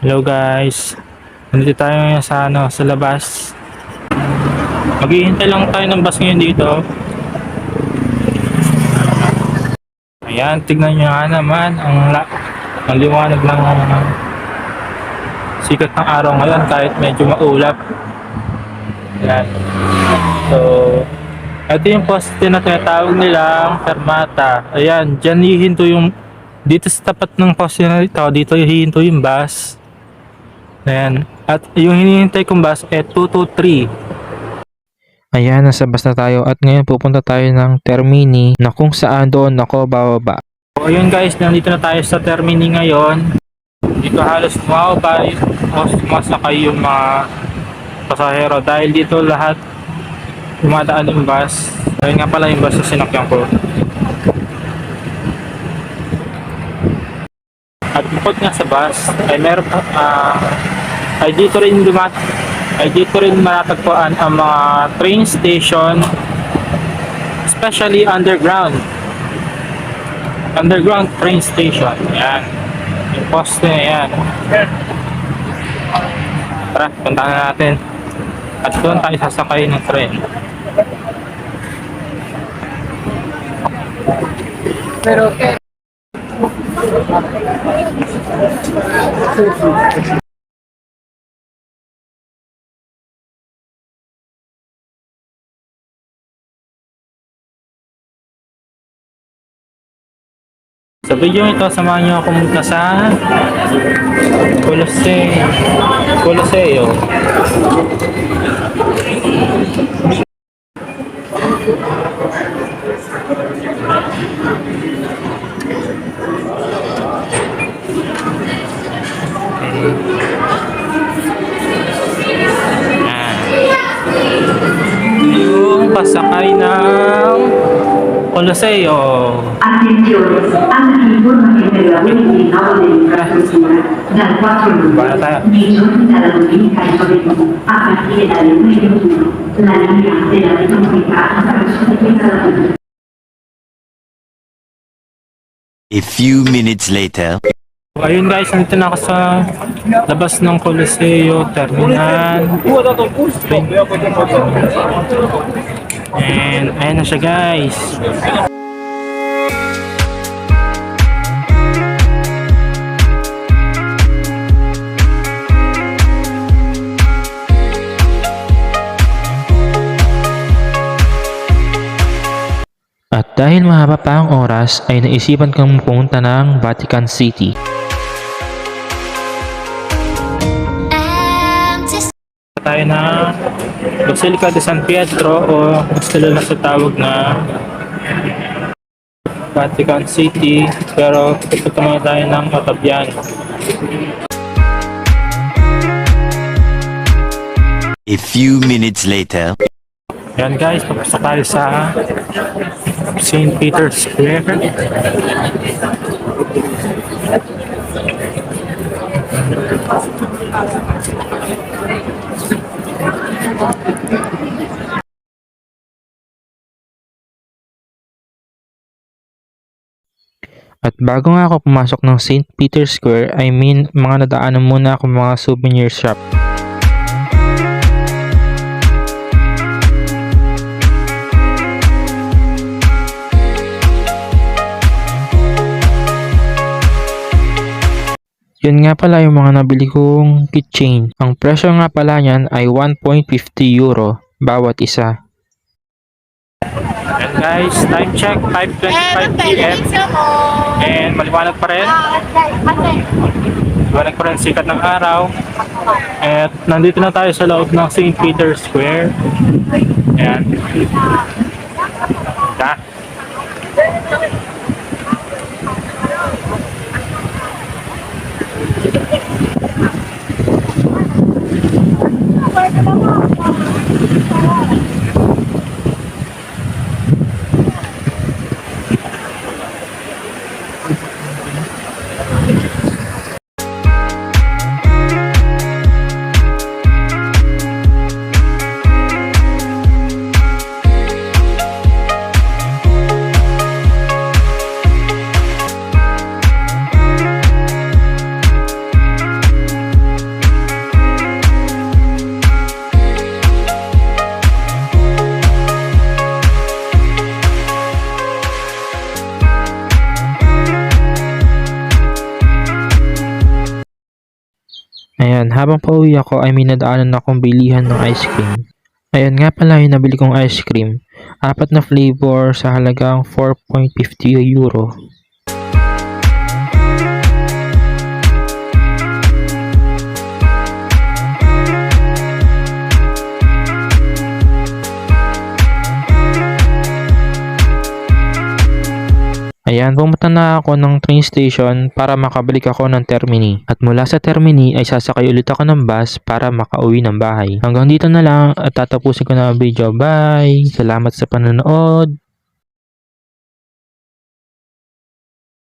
Hello guys. Nandito tayo ngayon sa ano, sa labas. Maghihintay lang tayo ng bus ngayon dito. Ayan, tignan nyo nga naman ang, la ang liwanag ng sikat ng araw ngayon kahit medyo maulap. Ayan. So, ito yung poste na tinatawag nilang fermata. Ayan, dyan hihinto yung dito sa tapat ng poste na ito, dito hihinto yung bus. Ayan. At yung hinihintay kong bus eh 223. Ayan, nasa bus na tayo at ngayon pupunta tayo ng Termini na kung saan doon ako bababa. So, ayun guys, nandito na tayo sa Termini ngayon. Dito halos bumababa, mas sumasakay yung mga pasahero dahil dito lahat dumadaan yung bus. Ayun nga pala yung bus na sinakyan ko. At nga sa bus, ay meron pa, ah, ay dito rin dumat ay dito rin matatagpuan ang mga train station especially underground. Underground train station yan. Yung poste na yan. Tara puntahan na natin. At doon tayo sasakay ng train Sa video ito, samahan niyo ako pumunta sa Colosseum. Colosseo. Yan. Pasakay ng Colosseo. Attenzione, anche informazione per la nuova dell'infrastruttura dal 4 Guarda. luglio nei giorni dalla domenica al giovedì a partire dalle 1.21 la linea della metropolitana attraverso le Pietradine. A few minutes later. Ayun guys, nandito na ako sa labas ng Coliseo Terminal. And ayan na siya guys. At dahil mahaba pa ang oras, ay naisipan kong pumunta ng Vatican City. Tayo na Basilica de San Pietro o gusto nila sa tawag na Vatican City pero pupunta muna tayo ng Otaviano A few minutes later. yan guys papasok tayo sa St. Peter's Square At bago nga ako pumasok ng St. Peter's Square, I mean mga nadaanan muna ako mga souvenir shop. Yun nga pala yung mga nabili kong keychain. Ang presyo nga pala niyan ay 1.50 euro bawat isa. Yan guys, time check 5.25 p.m. And maliwanag pa rin. Maliwanag pa rin sikat ng araw. At nandito na tayo sa loob ng St. Peter's Square. Ayan. Ayan, habang pauwi ako ay may nadaanan akong bilihan ng ice cream. Ayan nga pala yung nabili kong ice cream. Apat na flavor sa halagang 4.50 euro. Ayan, pumunta na ako ng train station para makabalik ako ng Termini. At mula sa Termini ay sasakay ulit ako ng bus para makauwi ng bahay. Hanggang dito na lang at tatapusin ko na ang video. Bye! Salamat sa panonood!